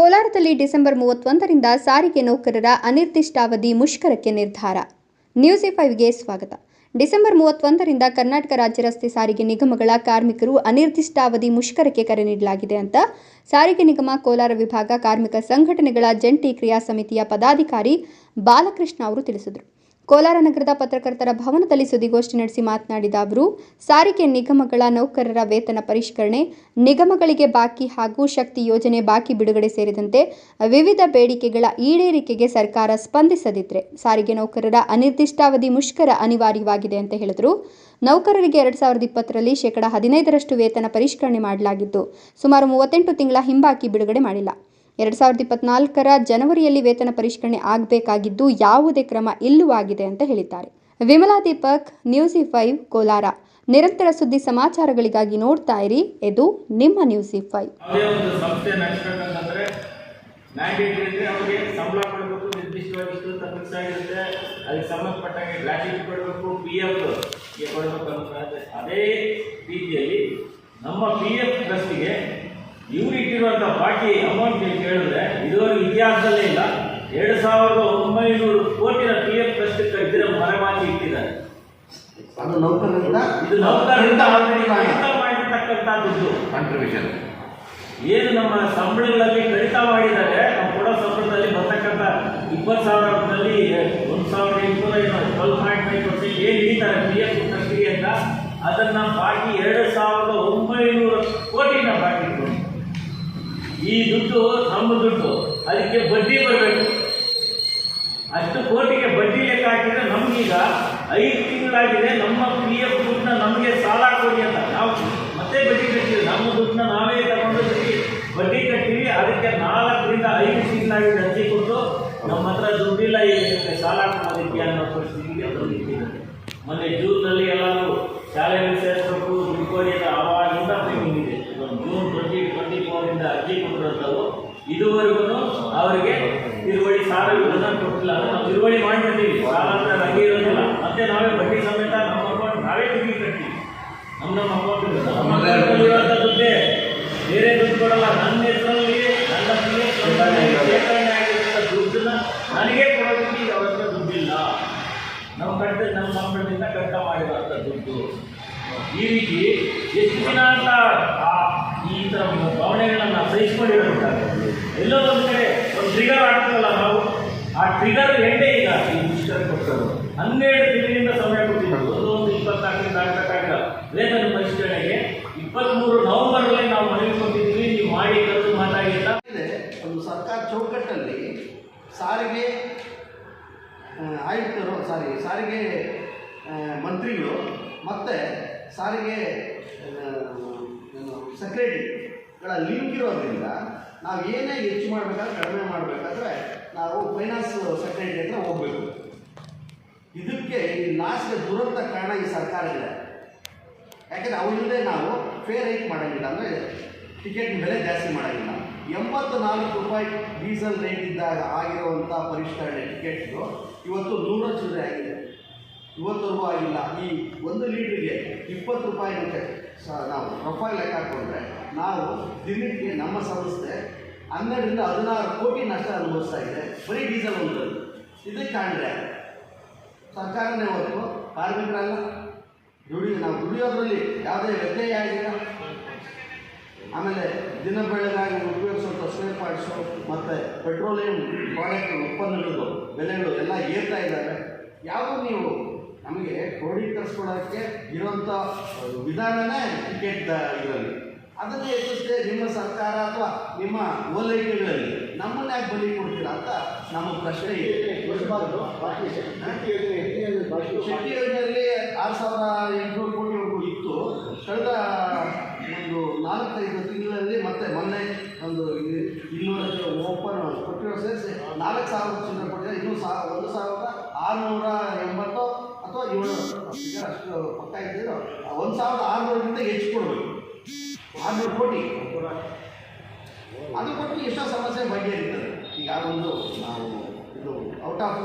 ಕೋಲಾರದಲ್ಲಿ ಡಿಸೆಂಬರ್ ಮೂವತ್ತೊಂದರಿಂದ ಸಾರಿಗೆ ನೌಕರರ ಅನಿರ್ದಿಷ್ಟಾವಧಿ ಮುಷ್ಕರಕ್ಕೆ ನಿರ್ಧಾರ. ನ್ಯೂಸ್ ಫೈವ್ಗೆ ಸ್ವಾಗತ. ಡಿಸೆಂಬರ್ ಮೂವತ್ತೊಂದರಿಂದ ಕರ್ನಾಟಕ ರಾಜ್ಯ ರಸ್ತೆ ಸಾರಿಗೆ ನಿಗಮಗಳ ಕಾರ್ಮಿಕರು ಅನಿರ್ದಿಷ್ಟಾವಧಿ ಮುಷ್ಕರಕ್ಕೆ ಕರೆ ನೀಡಲಾಗಿದೆ ಅಂತ ಸಾರಿಗೆ ನಿಗಮ, ಕೋಲಾರ ವಿಭಾಗ ಕಾರ್ಮಿಕ ಸಂಘಟನೆಗಳ ಜಂಟಿ ಕ್ರಿಯಾ ಸಮಿತಿಯ ಪದಾಧಿಕಾರಿ ಬಾಲಕೃಷ್ಣ ಅವರು ತಿಳಿಸಿದರು. ಕೋಲಾರ ನಗರದ ಪತ್ರಕರ್ತರ ಭವನದಲ್ಲಿ ಸುದ್ದಿಗೋಷ್ಠಿ ನಡೆಸಿ ಮಾತನಾಡಿದ ಅವರು, ಸಾರಿಗೆ ನಿಗಮಗಳ ನೌಕರರ ವೇತನ ಪರಿಷ್ಕರಣೆ, ನಿಗಮಗಳಿಗೆ ಬಾಕಿ ಹಾಗೂ ಶಕ್ತಿ ಯೋಜನೆ ಬಾಕಿ ಬಿಡುಗಡೆ ಸೇರಿದಂತೆ ವಿವಿಧ ಬೇಡಿಕೆಗಳ ಈಡೇರಿಕೆಗೆ ಸರ್ಕಾರ ಸ್ಪಂದಿಸದಿದ್ರೆ ಸಾರಿಗೆ ನೌಕರರ ಅನಿರ್ದಿಷ್ಟಾವಧಿ ಮುಷ್ಕರ ಅನಿವಾರ್ಯವಾಗಿದೆ ಅಂತ ಹೇಳಿದರು. ನೌಕರರಿಗೆ ಎರಡ್ ಸಾವಿರದ ಇಪ್ಪತ್ತರಲ್ಲಿ ಶೇಕಡ ಹದಿನೈದರಷ್ಟು ವೇತನ ಪರಿಷ್ಕರಣೆ ಮಾಡಲಾಗಿದ್ದು, ಸುಮಾರು ಮೂವತ್ತೆಂಟು ತಿಂಗಳ ಹಿಂಬಾಕಿ ಬಿಡುಗಡೆ ಮಾಡಿಲ್ಲ. ಎರಡ್ ಸಾವಿರದ ಇಪ್ಪತ್ನಾಲ್ಕರ ಜನವರಿಯಲ್ಲಿ ವೇತನ ಪರಿಷ್ಕರಣೆ ಆಗಬೇಕಾಗಿದ್ದು ಯಾವುದೇ ಕ್ರಮ ಇಲ್ಲವಾಗಿದೆ ಅಂತ ಹೇಳಿದ್ದಾರೆ. Vimala Deepak, news five, Kolar. ನಿರಂತರ ಸುದ್ದಿ ಸಮಾಚಾರಗಳಿಗಾಗಿ ನೋಡ್ತಾ ಇರಿ. ಇದು ನಿಮ್ಮ ನ್ಯೂಸಿ ಫೈವ್. ಅದಕ್ಕೆ ಕೊಡಬೇಕು ಪಿ ಕೊಡಬೇಕು ಅದೇ ರೀತಿಯಲ್ಲಿ ನಮ್ಮ ಪಿ ಎಫ್ ಟ್ರಸ್ಟಿಗೆ ಇವ್ರು ಇಟ್ಟಿರುವಂಥ ಬಾಕಿ ಅಮೌಂಟ್ ನೀವು ಕೇಳಿದ್ರೆ ಇದುವರೆಗೂ ಇತಿಹಾಸದಲ್ಲೇ ಇಲ್ಲ. ಎರಡು ಸಾವಿರದ ಒಂಬೈನೂರು ಕೋಟಿನ ಪಿ ಎಫ್ ಟ್ರಸ್ಟ್ ಇದ್ರೆ ಮರೆಮಾಚಿ ಇಟ್ಟಿದ್ದಾರೆ. ಅದು ನೌಕರರಿಂದ ಇದು ನೌಕರರಿಂದ ಮಾಡಿರ್ತಕ್ಕಂಥ ದುಡ್ಡು ಕಾಂಟ್ರಿಬ್ಯೂಷನ್ ಏನು ನಮ್ಮ ಸಂಬಳಗಳಲ್ಲಿ ಕಡಿತ ಮಾಡಿದ್ದಾರೆ ನಾವು ಕೊಡೋ ಸಂಬಳದಲ್ಲಿ ಬರ್ತಕ್ಕಂಥ ಇಪ್ಪತ್ತು ಸಾವಿರದಲ್ಲಿ ಒಂದು ಸಾವಿರದ ಇಪ್ಪತ್ತೈದು ಟ್ವೆಲ್ ಪಾಯಿಂಟ್ ಫೈವ್ ಪರ್ಸೆಂಟ್ ಏನು ಹಿಡಿತಾರೆ ಪಿ ಎಫ್ ಟ್ರಸ್ಟಿಗೆ ಅಂತ ಅದನ್ನ ಬಾಕಿ ಎರಡು ಸಾವಿರದ ಒಂಬೈನೂರ ಕೋಟಿನ ಬಾಕಿ ಇಟ್ಕೊಂಡು ಈ ದುಡ್ಡು ನಮ್ಮ ದುಡ್ಡು, ಅದಕ್ಕೆ ಬಡ್ಡಿ ಬರಬೇಕು. ಅಷ್ಟು ಕೋಟಿಗೆ ಬಡ್ಡಿ ಲೆಕ್ಕ ಹಾಕಿದ್ರೆ ನಮಗೀಗ ಐದು ತಿಂಗಳಾಗಿದೆ, ನಮ್ಮ ಪಿ ಎಫ್ ದುಡ್ಡನ್ನ ನಮಗೆ ಸಾಲ ಕೊಡಿ ಅಂತ. ನಾವು ಮತ್ತೆ ಬಡ್ಡಿ ಕಟ್ತೀವಿ. ನಮ್ಮ ದುಡ್ಡನ್ನ ನಾವೇ ತಗೊಂಡು ಬಡ್ಡಿ ಕಟ್ತೀವಿ. ಅದಕ್ಕೆ ನಾಲ್ಕರಿಂದ ಐದು ತಿಂಗಳಾಗಿದೆ ಅರ್ಜಿ ಕೊಟ್ಟು ನಮ್ಮ ಹತ್ರ ದುಡ್ಡಿಲ್ಲ ಇದಕ್ಕೆ ಸಾಲ ಕೊಡೋದಕ್ಕೆ ಅನ್ನೋ ಪರಿಸ್ಥಿತಿಗೆ ಬಂದಿದ್ದೀವಿ. ಮೊನ್ನೆ ಜೂನ್ನಲ್ಲಿ ಎಲ್ಲರೂ ಶಾಲೆಯಲ್ಲಿ ಸೇರಿಸಬೇಕು ಇದುವರೆಗೂ ಅವರಿಗೆ ತಿರುವಳಿ ಸಾಲಗಳನ್ನ ಕೊಟ್ಟಿಲ್ಲ. ಅಂದ್ರೆ ನಾವು ತಿರುವಳಿ ಮಾಡಿರ್ತೀವಿ. ಸಾಲ ಅಂದ್ರೆ ನಂಗೆ ಇರೋದಿಲ್ಲ. ಮತ್ತೆ ನಾವೇ ಬಡ್ಡಿ ಸಮೇತ ನಮ್ಮ ಅಕೌಂಟ್ ನಾವೇ ತಿರುಗಿ ಕಟ್ತೀವಿ. ನಮ್ಮ ನಮ್ಮ ಅಕೌಂಟ್ ಇರುವಂಥ ದುಡ್ಡೇ. ಬೇರೆ ದುಡ್ಡು ಕೊಡಲ್ಲ. ನನ್ನ ಹೆಸರಲ್ಲಿ ನನ್ನ ಶೇಖರಣೆ ಆಗಿರುವಂಥ ದುಡ್ಡನ್ನ ನನಗೆ ಕೊಡೋದಕ್ಕೆ ಈಗ ಅವಶ್ಯ ದುಡ್ಡಿಲ್ಲ. ನಮ್ಮ ಕಟ್ಟ ನಮ್ಮ ಸಂಬಳದಿಂದ ಕಟ್ಟ ಮಾಡಿರುವಂಥ ದುಡ್ಡು. ಈ ರೀತಿ ಎಷ್ಟು ದಿನ ಅಂತ ಆ ಈ ಥರ ಭಾವನೆಗಳನ್ನ ಸಹಿಸ್ಕೊಂಡಿರೋದಿಲ್ಲ ಎಲ್ಲೋ ಒಂದು ಕಡೆ ಒಂದು ಟ್ರಿಗರ್ ಆಗ್ತದಲ್ಲ ನಾವು? ಆ ಟ್ರಿಗರ್ ಎಂಡೇ ಈಗ ಈ ಮುಷ್ಕರ ಕೊಟ್ಟರು ಹನ್ನೆರಡು ದಿನದಿಂದ ಸಮಯ ಕೊಟ್ಟಿದ್ದು. ಒಂದು ಒಂದು ಇಪ್ಪತ್ನಾಲ್ಕರಿಂದ ಆಗಬೇಕಾಗಿಲ್ಲ ವೇತನ ಪರಿಷ್ಕರಣೆಗೆ ಇಪ್ಪತ್ತ್ಮೂರು ನವೆಂಬರ್ನಲ್ಲಿ ನಾವು ಮನವಿ ಕೊಟ್ಟಿದ್ವಿ ನೀವು ಮಾಡಿ ಕರೆದು ಮಾತಾಡಿಲ್ಲ ಇದೆ ಒಂದು ಸರ್ಕಾರ ಚೌಕಟ್ಟಲ್ಲಿ ಸಾರಿಗೆ ಆಯುಕ್ತರು ಸಾರಿ ಸಾರಿಗೆ ಮಂತ್ರಿಗಳು ಮತ್ತು ಸಾರಿಗೆ ಸೆಕ್ರೆಟರಿಗಳ ಲಿಂಕ್ ಇರೋದ್ರಿಂದ ನಾವು ಏನೇ ಹೆಚ್ಚು ಮಾಡಬೇಕಾದ್ರೆ ಕಡಿಮೆ ಮಾಡಬೇಕಾದ್ರೆ ನಾವು ಫೈನಾನ್ಸ್ ಸೆಕ್ರೆಟರಿ ಹತ್ರ ಹೋಗಬೇಕು. ಇದಕ್ಕೆ ಈ ಲಾಸ್ಟ್ಗೆ ದುರಂತ ಕಾರಣ ಈ ಸರ್ಕಾರ ಇದೆ. ಯಾಕಂದರೆ ಅವರಿಂದ ನಾವು ಫೇರ್ ಹೈಕ್ ಮಾಡೋಂಗಿಲ್ಲ ಅಂದರೆ ಟಿಕೆಟ್ ಬೆಲೆ ಜಾಸ್ತಿ ಮಾಡೋಂಗಿಲ್ಲ. ಎಂಬತ್ತು ನಾಲ್ಕು ರೂಪಾಯಿ ಡೀಸೆಲ್ ರೇಟ್ ಇದ್ದಾಗ ಆಗಿರುವಂಥ ಪರಿಷ್ಕರಣೆ ಟಿಕೆಟ್ದು ಇವತ್ತು ನೂರ ಚಿಲ್ಲರೆ ಆಗಿದೆ. ಇವತ್ತವರೆಗೂ ಆಗಿಲ್ಲ ಈ ಒಂದು ಲೀಟ್ರಿಗೆ ಇಪ್ಪತ್ತು ರೂಪಾಯಿ ಅಂತೆ ಸ, ನಾವು ಪ್ರೊಫೈಲ್ ಲೆಕ್ಕ ಹಾಕೊಂಡ್ರೆ ನಾವು ದಿನಕ್ಕೆ ನಮ್ಮ ಸಂಸ್ಥೆ ಹನ್ನೆರಡರಿಂದ ಹದಿನಾರು ಕೋಟಿ ನಷ್ಟ ಅನುಭವಿಸ್ತಾ ಇದೆ. ಬರೀ ಡೀಸೆಲ್ ಒಂದು. ಇದಕ್ಕೆ ಕಾಣ್ರೆ ಸರ್ಕಾರನೇ ಹೊರತು ಕಾರ್ಮಿಕರಲ್ಲ. ದುಡಿ, ನಾವು ದುಡಿಯೋದ್ರಲ್ಲಿ ಯಾವುದೇ ವ್ಯತ್ಯಯ ಆಗಿಲ್ಲ ಆಮೇಲೆ ದಿನ ಬೆಳೆದಾಗಿ ಉಪಯೋಗಿಸುವಂಥ ಸ್ಪೇರ್ ಪಾರ್ಟ್ಸು ಮತ್ತು ಪೆಟ್ರೋಲಿಯಂ ಪ್ರಾಡಕ್ಟ್ ಉತ್ಪನ್ನಗಳದ್ದು ಬೆಲೆಗಳು ಎಲ್ಲ ಏರ್ತಾ ಇದ್ದಾವೆ. ಯಾವುದೂ ನೀವು ನಮಗೆ ಕ್ರೋಢೀಕರಿಸ್ಕೊಳ್ಳೋಕ್ಕೆ ಇರೋಂಥ ವಿಧಾನನೇ ಟಿಕೆಟ್ ಇದರಲ್ಲಿ. ಅದನ್ನೇ ಹೆಚ್ಚಿಸದೆ ನಿಮ್ಮ ಸರ್ಕಾರ ಅಥವಾ ನಿಮ್ಮ ಓಲೈಕೆಗಳಲ್ಲಿ. ನಮ್ಮನ್ನ ಯಾಕೆ ಬಲಿ ಕೊಡ್ತೀರಾ ಅಂತ ನಮ್ಮ ಪ್ರಶ್ನೆ ಇದೆ. ಶಕ್ತಿ ಯೋಜನೆಯಲ್ಲಿ ಆರು ಸಾವಿರ ಎಂಟುನೂರು ಕೋಟಿವರೆಗೂ ಇತ್ತು. ಕಳೆದ ಒಂದು ನಾಲ್ಕೈದು ತಿಂಗಳಲ್ಲಿ ಮತ್ತೆ ಮೊನ್ನೆ ಒಂದು ಇನ್ನೂರ ಓಪನ್ ಕೊಟ್ಟಿರೋ ಸೇರಿಸಿ ನಾಲ್ಕು ಸಾವಿರ ಚಿಲ್ಲರೆ ಕೊಟ್ಟಿದ್ದಾರೆ ಇನ್ನೂ ಸಾ ಒಂದು ಸಾವಿರದ ಆರುನೂರ ಅಷ್ಟು ಇದ್ದಿದ್ದು ಒಂದು ಸಾವಿರದ ಆರುನೂರಕ್ಕಿಂತ ಹೆಚ್ಚು ಕೊಡಬೇಕು. ಆರುನೂರು ಕೋಟಿ. ಅದು ಕೊಟ್ಟು ಎಷ್ಟೋ ಸಮಸ್ಯೆ ಬಗೆಹರಿತದೆ. ಈಗ ಒಂದು ನಾವು ಇದು ಔಟ್ ಆಫ್